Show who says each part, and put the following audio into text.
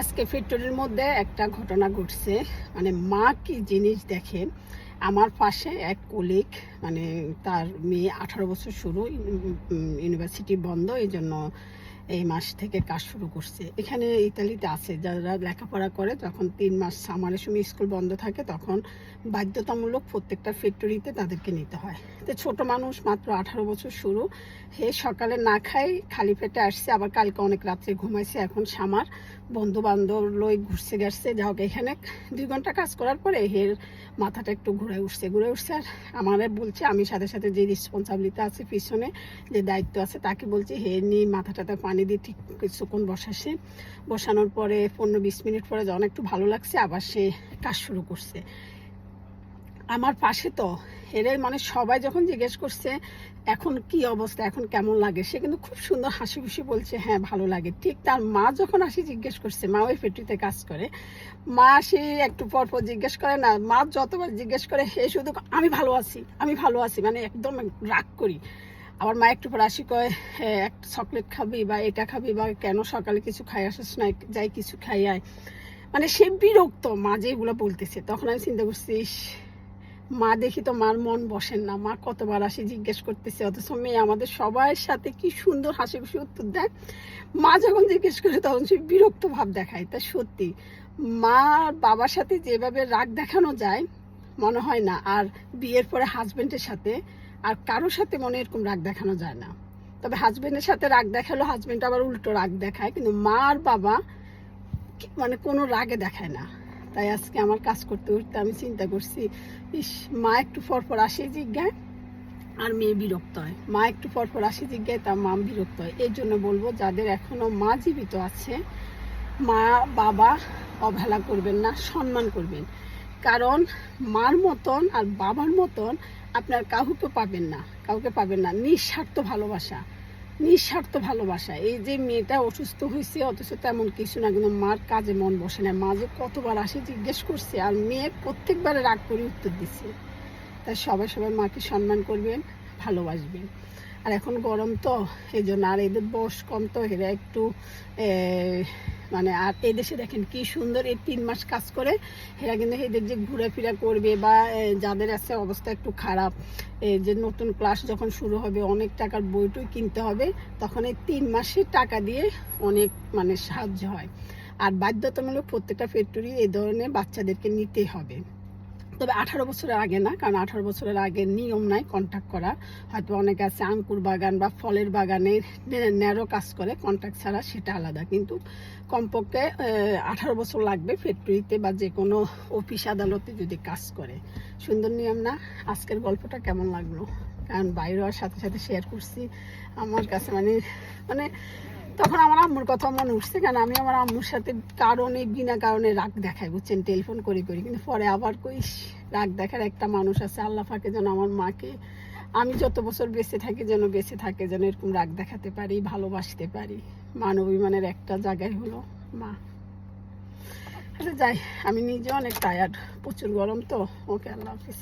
Speaker 1: আজকে ফ্যাক্টরির মধ্যে একটা ঘটনা ঘটছে। মানে মা কি জিনিস দেখে? আমার পাশে এক কলিক মানে তার মেয়ে আঠারো বছর শুরু ইউনিভার্সিটি বন্ধ এই জন্য এই মাস থেকে কাজ শুরু করছে। এখানে ইতালিতে আছে, যারা লেখাপড়া করে তখন তিন মাস সামারের সময় স্কুল বন্ধ থাকে, তখন বাধ্যতামূলক প্রত্যেকটা ফ্যাক্টরিতে তাদেরকে নিতে হয়। তো ছোট মানুষ মাত্র আঠারো বছর শুরু। হে সকালে না খাই খালি পেটে আসছে, আবার কালকে অনেক রাত্রে ঘুমাইছে। এখন সামার বন্ধু বান্ধব লই ঘুরছে গেছে যা হোক, এখানে দুই ঘণ্টা কাজ করার পরে হের মাথাটা একটু ঘুরে উঠছে ঘুরে উঠছে। আর আমারে বলছে, আমি সাথে সাথে যে রেসপন্সিবিলিটি আছে পিছনে, যে দায়িত্ব আছে, তাকে বলছি, হে নিয়ে মাথাটাতে পানি দিয়ে ঠিক কিছুক্ষণ বসাসে বসানোর পরে পনেরো বিশ মিনিট পরে যখন একটু ভালো লাগছে, আবার সে কাজ শুরু করছে। আমার পাশে তো এরে মানে সবাই যখন জিজ্ঞেস করছে, এখন কি অবস্থা? এখন কেমন লাগে? সে কিন্তু খুব সুন্দর হাসি খুশি বলছে হ্যাঁ ভালো লাগে। ঠিক তার মা যখন আসি জিজ্ঞেস করছে, মা ওই ফ্যাক্টরিতে কাজ করে। মা সে একটু পর পর জিজ্ঞেস করে না, মা যতবার জিজ্ঞেস করে সে শুধু আমি ভালো আছি, আমি ভালো আছি। মানে একদম রাগ করি। আবার মা একটু পর আসি, কয় একটা চকলেট খাবি বা এটা খাবি বা কেন সকালে কিছু খাই, আসিস না, যাই কিছু খাই, আয়। মানে সে বিরক্ত, মা যে এগুলো বলতেছে। তখন আমি চিন্তা করছি মা দেখি তো মার মন বসেন না। মা কতবার আসি জিজ্ঞেস করতেছে, অথচ মেয়ে আমাদের সবার সাথে কি সুন্দর হাসি খুশি উত্তর দেয়? মা যখন জিজ্ঞেস করে, তখন সে বিরক্ত ভাব দেখায়। তা সত্যি মা বাবার সাথে যেভাবে রাগ দেখানো যায় মনে হয় না। আর বিয়ের পরে হাজবেন্ডের সাথে আর কারোর সাথে মনে এরকম রাগ দেখানো যায় না। তবে হাজবেন্ডের সাথে রাগ দেখাল হাজবেন্ড আবার উল্টো রাগ দেখায়, কিন্তু মা আর বাবা মানে কোনো রাগে দেখায় না। তাই আজকে আমার কাজ করতে করতে আমি চিন্তা করছি, ইস, মা একটু পর পর আসে জিজ্ঞায়, আর মেয়ে বিরক্ত হয়। মা একটু পর পর আসে জিজ্ঞায়, তার মা বিরক্ত হয়। এই জন্য বলব, যাদের এখনও মা জীবিত আছে, মা বাবা অবহেলা করবেন না, সম্মান করবেন। কারণ মার মতন আর বাবার মতন আপনার কাউকে পাবেন না, কাউকে পাবেন না। নিঃস্বার্থ ভালোবাসা নিঃস্বার্থ ভালোবাসা। এই যে মেয়েটা অসুস্থ হয়েছে, অথচ তেমন কিছু না, কিন্তু মার কাজে মন বসে না। মা যে কতবার আসে জিজ্ঞেস করছে, আর মেয়ে প্রত্যেকবারে রাগ করে উত্তর দিচ্ছে। তাই সবাই সবাই মাকে সম্মান করবেন, ভালোবাসবেন। আর এখন গরম তো, এই জন্য আর এদের বয়স কম তো, এরা একটু মানে আর এদেশে দেশে দেখেন কি সুন্দর এই তিন মাস কাজ করে, এরা কিন্তু এদের যে ঘোরাফেরা করবে বা যাদের আছে অবস্থা একটু খারাপ এই যে নতুন ক্লাস যখন শুরু হবে, অনেক টাকার বইটই কিনতে হবে, তখন এই তিন মাসের টাকা দিয়ে অনেক মানে সাহায্য হয়। আর বাধ্যতামূলক প্রত্যেকটা ফ্যাক্টরি এই ধরনের বাচ্চাদেরকে নিতে হবে। তবে আঠারো বছরের আগে না, কারণ আঠারো বছরের আগে নিয়ম নাই কন্ট্যাক্ট করা। হয়তো অনেকে আছে আঙ্কুর বাগান বা ফলের বাগানে ন্যারো কাজ করে কন্ট্যাক্ট ছাড়া সেটা আলাদা। কিন্তু কমপক্ষে আঠারো বছর লাগবে ফ্যাক্টরিতে বা যে কোনো অফিস আদালতে যদি কাজ করে। সুন্দর নিয়ম না? আজকের গল্পটা কেমন লাগল? কারণ বাইরে হওয়ার সাথে সাথে শেয়ার করছি। আমার কাছে মানে মানে তখন আমার আম্মুর কথা মনে উঠছে কেন? আমি আমার আম্মুর সাথে কারণে, বিনা কারণে রাগ দেখাই, বুঝছেন? টেলিফোন করে, করি, কিন্তু পরে আবার কই, রাগ দেখার একটা মানুষ আছে, আল্লাহ ফাঁকে যেন আমার মাকে, আমি যত বছর বেঁচে থাকি যেন বেঁচে থাকে, যেন এরকম রাগ দেখাতে পারি, ভালোবাসতে পারি। মান অভিমানের একটা জায়গায় হলো মা। আচ্ছা যাই, আমি নিজে অনেক টায়ার্ড প্রচুর গরম তো। ওকে, আল্লাহ হাফিজ।